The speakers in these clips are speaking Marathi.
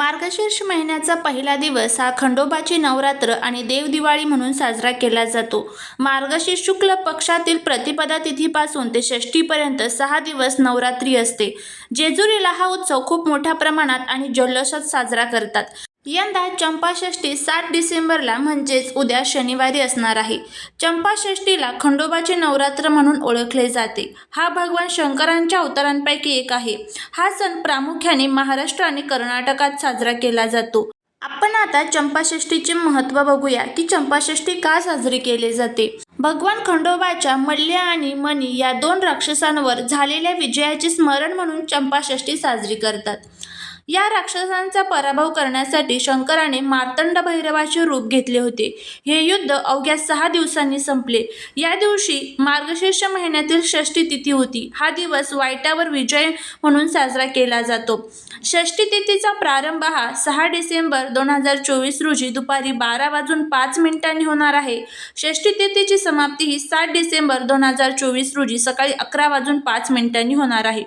मार्गशीर्ष महिन्याचा पहिला दिवस हा खंडोबाची नवरात्र आणि देवदिवाळी म्हणून साजरा केला जातो. मार्गशीर्ष शुक्ल पक्षातील प्रतिपदा तिथीपासून ते षष्टीपर्यंत सहा दिवस नवरात्री असते. जेजुरीला हा उत्सव खूप मोठ्या प्रमाणात आणि जल्लोषात साजरा करतात. यंदा चंपाषष्ठी सात डिसेंबरला म्हणजेच उद्या शनिवारी असणार आहे. चंपाषष्ठीला खंडोबाचे नवरात्र म्हणून ओळखले जाते. हा भगवान शंकरांच्या अवतारांपैकी एक आहे. हा सण प्रामुख्याने महाराष्ट्र आणि कर्नाटकात साजरा केला जातो. आपण आता चंपाषष्ठीचे महत्त्व बघूया की चंपाषष्ठी का साजरी केली जाते. भगवान खंडोबाच्या मल्ल्य आणि मणी या दोन राक्षसांवर झालेल्या विजयाचे स्मरण म्हणून चंपाषष्ठी साजरी करतात. या राक्षसांचा पराभव करण्यासाठी शंकराने मार्तंड भैरवाचे रूप घेतले होते. हे युद्ध अवघ्या सहा दिवसांनी संपले. या दिवशी मार्गशीर्ष महिन्यातील षष्ठी तिथी होती. हा दिवस वाईटावर विजय म्हणून साजरा केला जातो. षष्ठी तिथीचा प्रारंभ हा सहा डिसेंबर दोन हजार चोवीस रोजी दुपारी बारा वाजून पाच मिनिटांनी होणार आहे. षष्ठी तिथीची समाप्ती ही सात डिसेंबर दोन हजार चोवीस रोजी सकाळी अकरा वाजून पाच मिनिटांनी होणार आहे.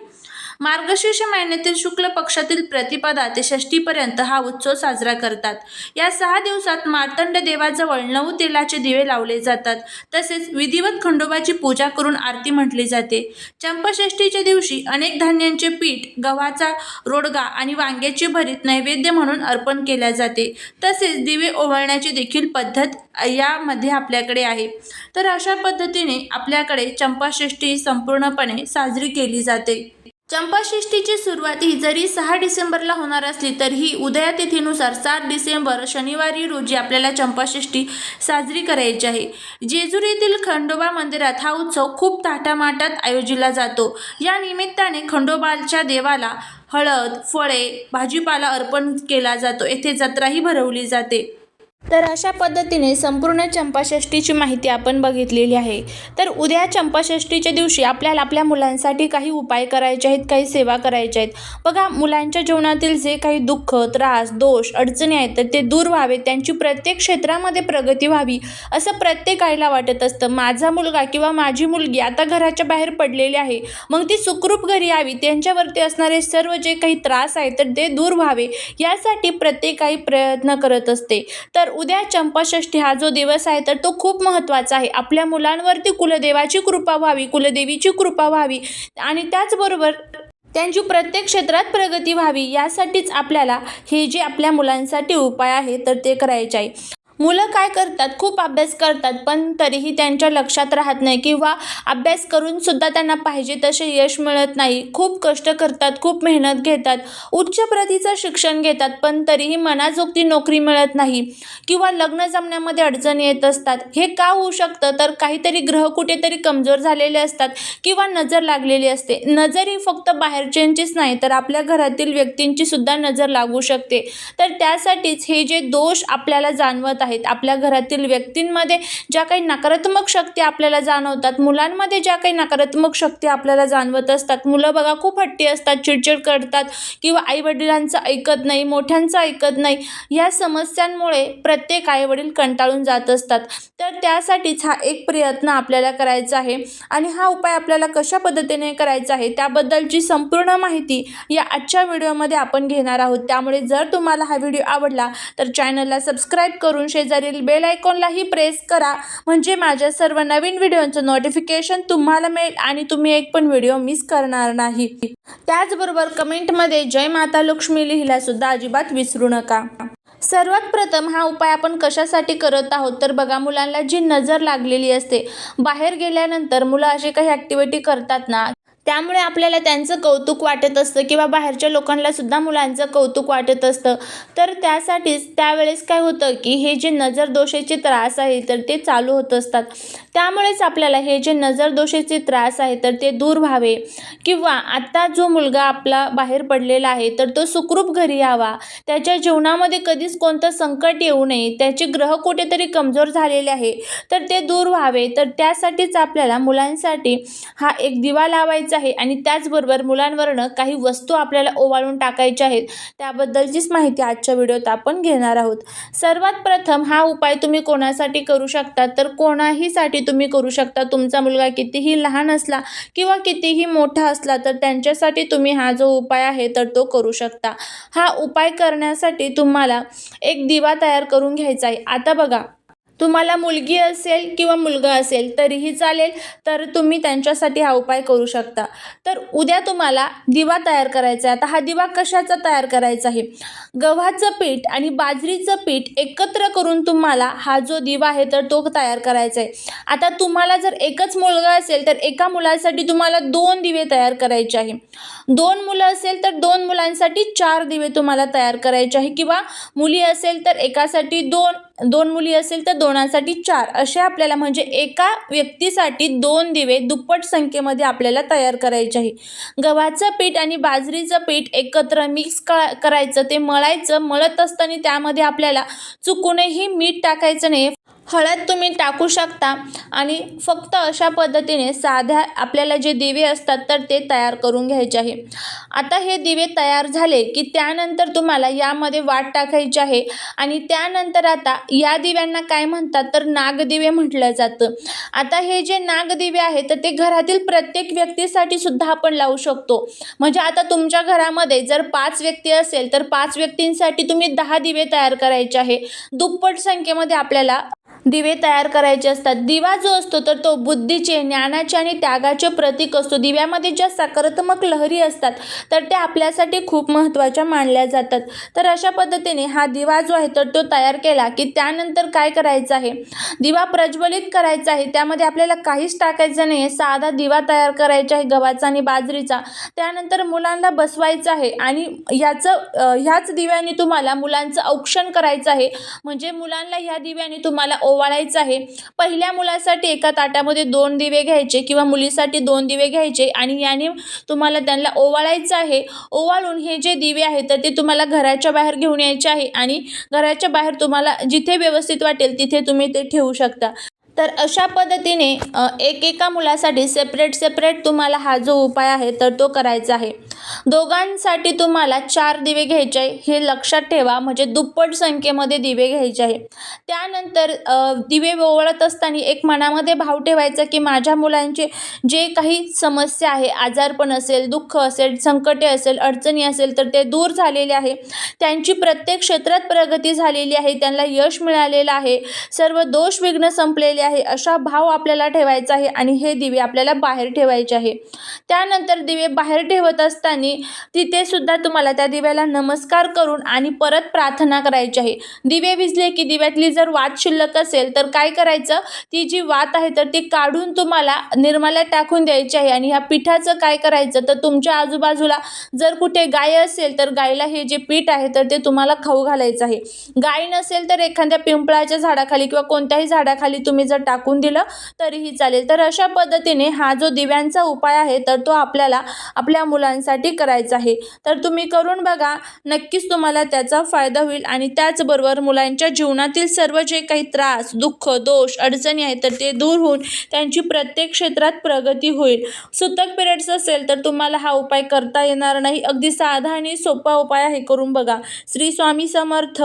मार्गशीर्ष महिन्यातील शुक्ल पक्षातील प्रतिपदा ते षष्टीपर्यंत हा उत्सव साजरा करतात. या सहा दिवसात मार्तंड देवाजवळ नऊ तेलाचे दिवे लावले जातात. तसेच विधिवत खंडोबाची पूजा करून आरती म्हटली जाते. चंपाषष्ठीच्या दिवशी अनेक धान्यांचे पीठ गव्हाचा रोडगा आणि वांग्याचे भरीत नैवेद्य म्हणून अर्पण केल्या जाते. तसेच दिवे ओवाळण्याची देखील पद्धत यामध्ये आपल्याकडे आहे. तर अशा पद्धतीने आपल्याकडे चंपाषष्ठी संपूर्णपणे साजरी केली जाते. चंपाषष्ठीची सुरुवात ही जरी सहा डिसेंबरला होणार असली तरीही उदया तिथीनुसार सात डिसेंबर शनिवारी रोजी आपल्याला चंपाषष्ठी साजरी करायची आहे. जेजुरी येथील खंडोबा मंदिरात हा उत्सव खूप थाटामाटात आयोजिला जातो. या निमित्ताने खंडोबाच्या देवाला हळद फळे भाजीपाला अर्पण केला जातो. येथे जत्राही भरवली जाते. तर अशा पद्धतीने संपूर्ण चंपाषष्ठीची माहिती आपण बघितलेली आहे. तर उद्या चंपाषष्ठीच्या दिवशी आपल्याला आपल्या मुलांसाठी काही उपाय करायचे आहेत काही सेवा करायच्या आहेत. बघा मुलांच्या जीवनातील जे काही दुःख त्रास दोष अडचणी आहेत तर ते दूर व्हावे त्यांची प्रत्येक क्षेत्रामध्ये प्रगती व्हावी असं प्रत्येक आईला वाटत असतं. माझा मुलगा किंवा माझी मुलगी आता घराच्या बाहेर पडलेली आहे. मग ती सुखरूप घरी यावी. त्यांच्यावरती असणारे सर्व जे काही त्रास आहेत तर ते दूर व्हावे. यासाठी प्रत्येक आई प्रयत्न करत असते. तर उद्या चंपाषष्ठी हा जो दिवस आहे तर तो खूप महत्त्वाचा आहे. आपल्या मुलांवरती कुलदेवाची कृपा व्हावी कुलदेवीची कृपा व्हावी आणि त्याचबरोबर त्यांची प्रत्येक क्षेत्रात प्रगती व्हावी यासाठीच आपल्याला हे जे आपल्या मुलांसाठी उपाय आहे तर ते करायचे आहे. मुलं काय करतात? खूप अभ्यास करतात पण तरीही त्यांच्या लक्षात राहत नाही किंवा अभ्यास करून सुद्धा त्यांना पाहिजे तसे यश मिळत नाही. खूप कष्ट करतात खूप मेहनत घेतात उच्च प्रतीचं शिक्षण घेतात पण तरीही मनाजोगती नोकरी मिळत नाही किंवा लग्न जमण्यामध्ये अडचणी येत असतात. हे का होऊ शकतं? तर काहीतरी ग्रह कुठेतरी कमजोर झालेले असतात किंवा नजर लागलेली असते. नजर ही फक्त बाहेरच्यांचीच नाही तर आपल्या घरातील व्यक्तींची सुद्धा नजर लागू शकते. तर त्यासाठीच हे जे दोष आपल्याला जाणवत आहेत. आपल्या घरातील व्यक्तींमध्ये ज्या काही नकारात्मक शक्ती आपल्याला जाणवतात मुलांमध्ये ज्या काही नकारात्मक शक्ती आपल्याला जाणवत असतात मुलं बघा खूप हट्टी असतात चिडचिड करतात किंवा आईवडिलांचं ऐकत नाही मोठ्यांचं ऐकत नाही या समस्यांमुळे प्रत्येक आईवडील कंटाळून जात असतात. तर त्यासाठीच हा एक प्रयत्न आपल्याला करायचा आहे आणि हा उपाय आपल्याला कशा पद्धतीने करायचा आहे त्याबद्दलची संपूर्ण माहिती या आजच्या व्हिडिओमध्ये आपण घेणार आहोत. त्यामुळे जर तुम्हाला हा व्हिडिओ आवडला तर चॅनलला सबस्क्राईब करून शेजारील बेल आयकॉनलाही प्रेस करा. म्हणजे माझ्या सर्व नवीन व्हिडिओचं नोटिफिकेशन तुम्हाला मिळेल आणि तुम्ही एक पण व्हिडिओ मिस करणार नाही. त्याचबरोबर कमेंटमध्ये जय माता लक्ष्मी लिहिला सुद्धा अजिबात विसरू नका. सर्वात प्रथम हा उपाय आपण कशासाठी करत आहोत? तर बघा मुलांना जी नजर लागलेली असते बाहेर गेल्यानंतर मुलं अशी काही ॲक्टिव्हिटी करतात ना त्यामुळे आपल्याला त्यांचं कौतुक वाटत असतं किंवा बाहेरच्या लोकांना सुद्धा मुलांचं कौतुक वाटत असतं. तर त्यासाठीच त्यावेळेस काय होतं की हे जे नजरदोषेचे त्रास आहे तर ते चालू होत असतात. त्यामुळेच आपल्याला हे जे नजरदोषेचे त्रास आहे तर ते दूर व्हावे. किंवा आत्ता जो मुलगा आपला बाहेर पडलेला आहे तर तो सुखरूप घरी यावा. त्याच्या जीवनामध्ये कधीच कोणतं संकट येऊ नये. त्याचे ग्रह कुठेतरी कमजोर झालेले आहे तर ते दूर व्हावे. तर त्यासाठीच आपल्याला मुलांसाठी हा एक दिवा लावायचा करायचं आहे. आणि त्याचबरोबर मुलांवरनं काही वस्तू आपल्याला ओवाळून टाकायच्या आहेत त्याबद्दलचीच माहिती आजच्या व्हिडिओत आपण घेणार आहोत. सर्वात प्रथम हा उपाय तुम्ही कोणासाठी करू शकता? तर कोणाहीसाठी तुम्ही करू शकता? तुमचा मुलगा कितीही लहान असला किंवा कितीही मोठा असला तर त्यांच्यासाठी तुम्ही हा जो उपाय आहे तर तो करू शकता. हा उपाय करण्यासाठी तुम्हाला एक दिवा तयार करून घ्यायचा आहे. आता बघा तुम्हाला मुलगी असेल किंवा मुलगा असेल तरीही चालेल तर तुम्ही त्यांच्यासाठी हा उपाय करू शकता. तर उद्या तुम्हाला दिवा तयार करायचा आहे. आता हा दिवा कशाचा तयार करायचा आहे? गव्हाचं पीठ आणि बाजरीचं पीठ एकत्र करून तुम्हाला हा जो दिवा आहे तर तो तयार करायचा आहे. आता तुम्हाला जर एकच मुलगा असेल तर एका मुलासाठी तुम्हाला दोन दिवे तयार करायचे आहे. दोन मुलं असेल तर दोन मुलांसाठी चार दिवे तुम्हाला तयार करायचे आहे. किंवा मुली असेल तर एकासाठी दोन दोन मुली असेल तर दोनांसाठी चार. असे आपल्याला म्हणजे एका व्यक्तीसाठी दोन दिवे दुप्पट संख्येमध्ये आपल्याला तयार करायचे आहे. गव्हाचं पीठ आणि बाजरीचं पीठ एकत्र मिक्स क करायचं ते मळायचं मळत असताना त्यामध्ये आपल्याला चुकूनही मीठ टाकायचं नाही. हळद तुम्ही टाकू शकता आणि फक्त अशा पद्धतीने साध्या आपल्याला जे दिवे असतात तर ते तयार करून घ्यायचे आहे. आता हे दिवे तयार झाले की त्यानंतर तुम्हाला यामध्ये वाट टाकायची आहे आणि त्यानंतर आता या दिव्यांना काय म्हणतात तर नागदिवे म्हटलं जातं. आता हे जे नागदिवे आहेत तर ते घरातील प्रत्येक व्यक्तीसाठी सुद्धा आपण लावू शकतो. म्हणजे आता तुमच्या घरामध्ये जर पाच व्यक्ती असेल तर पाच व्यक्तींसाठी तुम्ही दहा दिवे तयार करायचे आहे. दुप्पट संख्येमध्ये आपल्याला दिवे तयार करायचे असतात. दिवा जो असतो तर तो बुद्धीचे ज्ञानाचे आणि त्यागाचे प्रतीक असतो. दिव्यामध्ये ज्या सकारात्मक लहरी असतात तर त्या आपल्यासाठी खूप महत्त्वाच्या मानल्या जातात. तर अशा पद्धतीने हा दिवा जो आहे तर तो तयार केला की त्यानंतर काय करायचं आहे? दिवा प्रज्वलित करायचा आहे. त्यामध्ये आपल्याला काहीच टाकायचं नाही आहे साधा दिवा तयार करायचा आहे गव्हाचा आणि बाजरीचा. त्यानंतर मुलांना बसवायचं आहे आणि याचं ह्याच दिव्याने तुम्हाला मुलांचं औक्षण करायचं आहे. म्हणजे मुलांना ह्या दिव्याने तुम्हाला ओवाळायचं आहे. पहिल्या मुलासाठी एका ताटामध्ये दोन दिवे घ्यायचे किंवा मुलीसाठी दोन दिवे घ्यायचे आणि याने तुम्हाला त्यांना ओवाळायचं आहे. ओवाळून हे जे दिवे आहेत तर ते तुम्हाला घराच्या बाहेर घेऊन यायचे आहे आणि घराच्या बाहेर तुम्हाला जिथे व्यवस्थित वाटेल तिथे तुम्ही ते ठेवू शकता. तर अशा पद्धतीने एक एकेका मुलासाठी सेपरेट सेपरेट तुम्हाला हा जो उपाय आहे तर तो करायचा आहे. दोघांसाठी तुम्हाला चार दिवे घ्यायचे आहे. हे लक्षात ठेवा म्हणजे दुप्पट संख्येमध्ये दिवे घ्यायचे आहे. त्यानंतर दिवे ओवळत असताना एक मनामध्ये भाव ठेवायचा की माझ्या मुलांचे जे काही समस्या आहे आजारपण असेल दुःख असेल संकटे असेल अडचणी असेल तर ते दूर झालेले आहे. त्यांची प्रत्येक क्षेत्रात प्रगती झालेली आहे त्यांना यश मिळालेलं आहे. सर्व दोष विघ्न संपलेले आहे अशा भाव आपल्याला ठेवायचा आहे आणि हे दिवे आपल्याला बाहेर ठेवायचे आहे. त्यानंतर दिवे बाहेर ठेवत असताना तिथे सुद्धा तुम्हाला त्या दिव्याला नमस्कार करून आणि परत प्रार्थना करायची आहे. दिवे विजले की दिव्यातली जर वात शिल्लक असेल तर काय करायचं? ती जी वात आहे तर ती काढून तुम्हाला निर्माल्यात टाकून द्यायची आहे आणि ह्या पिठाचं काय करायचं? तर तुमच्या आजूबाजूला जर कुठे गाय असेल तर गायला हे जे पीठ आहे तर ते तुम्हाला खाऊ घालायचं आहे. गाय नसेल तर एखाद्या पिंपळाच्या झाडाखाली किंवा कोणत्याही झाडाखाली तुम्ही जर टाकून दिलं तरीही चालेल. तर अशा पद्धतीने हा जो दिव्यांचा उपाय आहे तर तो आपल्याला आपल्या मुलांसाठी करायचा आहे. तर तुम्ही करून बघा नक्कीच तुम्हाला त्याचा फायदा होईल. आणि त्याचबरोबर मुलांच्या जीवनातील सर्व जे काही त्रास दुःख दोष अडचणी आहेत तर ते दूर होऊन त्यांची प्रत्येक क्षेत्रात प्रगती होईल. सुतक पिरियड्स असेल तर तुम्हाला हा उपाय करता येणार नाही. अगदी साधा आणि सोपा उपाय आहे करून बघा. श्री स्वामी समर्थ.